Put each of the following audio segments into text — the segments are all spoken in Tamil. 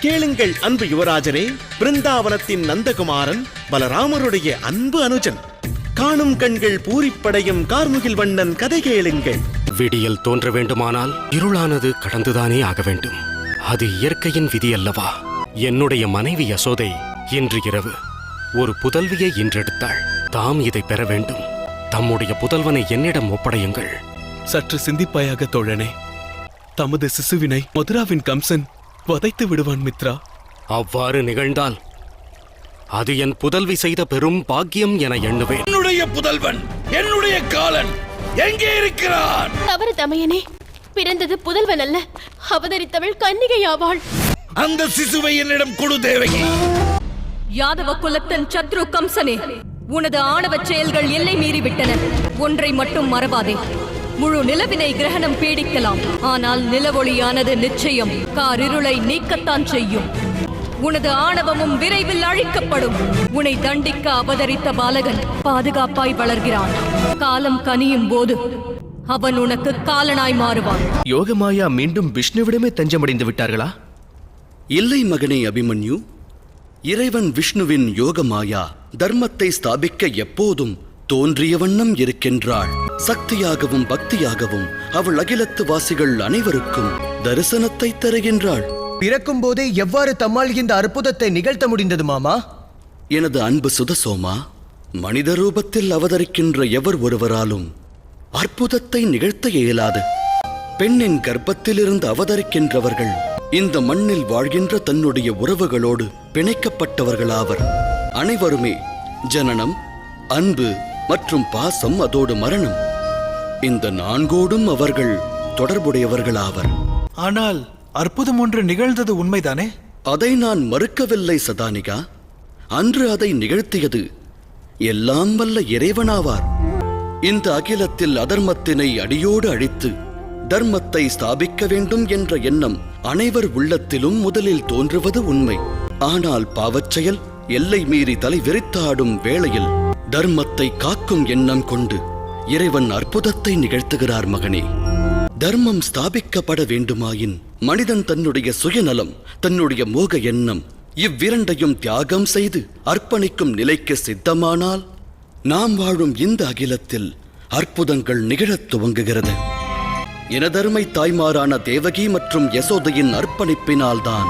கேளுங்கள் அன்பு யுவராஜரே. பிருந்தாவனத்தின் நந்தகுமாரன் பலராமருடைய அன்பு அனுஜன். காணும் கண்கள் பூரிப்படையும் கார்முகில் வண்ணன் கதை கேளுங்கள். விடியல் தோன்ற வேண்டுமானால் இருளானது கடந்துதானே ஆக வேண்டும். அது இயற்கையின் விதி அல்லவா? என்னுடைய மனைவி யசோதை இன்று இரவு ஒரு புதல்வியை இன்றெடுத்தாள். தாம் இதை பெற வேண்டும். தம்முடைய புதல்வனை என்னிடம் ஒப்படையுங்கள். சற்று சிந்திப்பாயாக தோழனே. தமது சிசுவினை மதுராவின் கம்சன் வதைத்து விடுவான் மித்ரா. அவ்வாறு நிகழ்ந்தால் அது என் புதல்வி செய்த பெரும் பாக்கியம் என எண்ணுவேன். என்னுடைய புதல்வன் என்னுடைய காலன் எங்கே இருக்கிறான்? தவறு தமையனே பிறந்தது புதல்வன் அல்ல அவதரித்தவள் கன்னிகையாவாள். அந்த சிசுவை என்னிடம் கொடு தேவகி. யாதவ குலத்தன் சத்ரு கம்சனே உனது ஆணவச் செயல்கள் எல்லை மீறிவிட்டன ஒன்றை மட்டும் மறவாதே. முழு நிலவினை கிரகணம் பீடிக்கலாம். ஆனால் நிலவொளியானது நிச்சயம். காரிருளை நீக்கத்தான் செய்யும். உனது ஆணவமும் விரைவில் அழிக்கப்படும். உன்னை தண்டிக்க அவதரித்த பாலகன் பாதுகாப்பாய் வளர்கிறான். காலம் கனியும் போது அவன் உனக்கு காலனாய் மாறுவான். யோகமாயா மீண்டும் விஷ்ணுவிடமே தஞ்சமடைந்து விட்டார்களா? இல்லை மகனே அபிமன்யு. இறைவன் விஷ்ணுவின் யோகமாயா தர்மத்தை ஸ்தாபிக்க எப்போதும் தோன்றிய வண்ணம் இருக்கின்றாள். சக்தியாகவும் பக்தியாகவும் அவள் அகிலத்து வாசிகள் அனைவருக்கும் தரிசனத்தை தருகின்றாள். பிறக்கும் போதே எவ்வாறு தம்மால் இந்த அற்புதத்தை நிகழ்த்த முடிந்தது மாமா? எனது அன்பு சுதசோமா மனித ரூபத்தில் அவதரிக்கின்ற எவர் ஒருவராலும் அற்புதத்தை நிகழ்த்த இயலாது. பெண்ணின் கர்ப்பத்திலிருந்து அவதரிக்கின்றவர்கள் இந்த மண்ணில் வாழ்கின்ற தன்னுடைய உறவுகளோடு பிணைக்கப்பட்டவர்களாவர். அனைவருமே ஜனனம் அன்பு மற்றும் பாசம் அதோடு மரணம். இந்த நான்கோடும் அவர்கள் தொடர்புடையவர்களாவர். ஆனால் அற்புதம் ஒன்று நிகழ்ந்தது உண்மைதானே? அதை நான் மறுக்கவில்லை சதானிகா. அன்று அதை நிகழ்த்தியது எல்லாம் வல்ல இறைவனாவார். இந்த அகிலத்தில் அதர்மத்தினை அடியோடு அழித்து தர்மத்தை ஸ்தாபிக்க வேண்டும் என்ற எண்ணம் அனைவர் உள்ளத்திலும் முதலில் தோன்றுவது உண்மை. ஆனால் பாவச் செயல் எல்லை மீறி தலை விரித்தாடும் வேளையில் தர்மத்தை காக்கும் எண்ணம் கொண்டு இறைவன் அற்புதத்தை நிகழ்த்துகிறார் மகனே. தர்மம் ஸ்தாபிக்கப்பட வேண்டுமாயின் மனிதன் தன்னுடைய சுயநலம் தன்னுடைய மோக எண்ணம் இவ்விரண்டையும் தியாகம் செய்து அர்ப்பணிக்கும் நிலைக்கு சித்தமானால் நாம் வாழும் இந்த அகிலத்தில் அற்புதங்கள் நிகழத் துவங்குகிறது. எனதருமை தாய்மாரான தேவகி மற்றும் யசோதையின் அர்ப்பணிப்பினால்தான்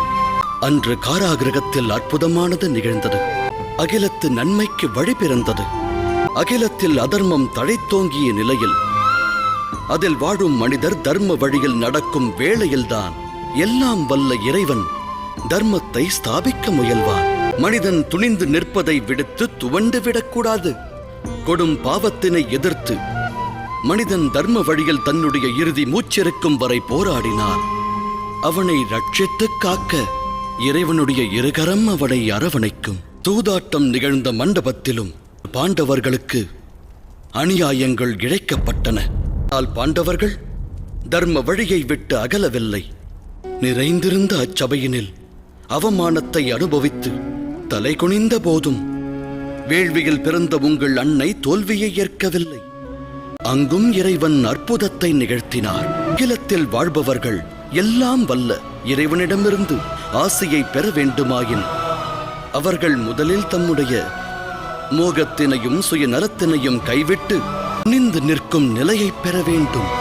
அன்று காராகிரகத்தில் அற்புதமானது நிகழ்ந்தது. அகிலத்து நன்மைக்கு வழி பிறந்தது. அகிலத்தில் அதர்மம் தழைத்தோங்கிய நிலையில் அதில் வாழும் மனிதர் தர்ம வழியில் நடக்கும் வேளையில்தான் எல்லாம் வல்ல இறைவன் தர்மத்தை ஸ்தாபிக்க முயல்வான் மனிதன் துணிந்து நிற்பதை விடுத்து துவண்டு விடக்கூடாது. கொடும் பாவத்தினை எதிர்த்து மனிதன் தர்ம வழியில் தன்னுடைய இறுதி மூச்சிருக்கும் வரை போராடினார். அவனை ரட்சித்து காக்க இறைவனுடைய இருகரம் அவனை அரவணைக்கும். தூதாட்டம் நிகழ்ந்த மண்டபத்திலும் பாண்டவர்களுக்கு அநியாயங்கள் இழைக்கப்பட்டன. ஆனால் பாண்டவர்கள் தர்ம வழியை விட்டு அகலவில்லை. நிறைந்திருந்த அச்சபையினில் அவமானத்தை அனுபவித்து தலை குனிந்த போதும் வேள்வியில் பிறந்த உங்கள் அன்னை தோல்வியை ஏற்கவில்லை. அங்கும் இறைவன் அற்புதத்தை நிகழ்த்தினார். அகிலத்தில் வாழ்பவர்கள் எல்லாம் வல்ல இறைவனிடமிருந்து ஆசையை பெற வேண்டுமாயின் அவர்கள் முதலில் தம்முடைய மோகத்தினையும் சுயநலத்தினையும் கைவிட்டு நின்று நிற்கும் நிலையை பெற வேண்டும்.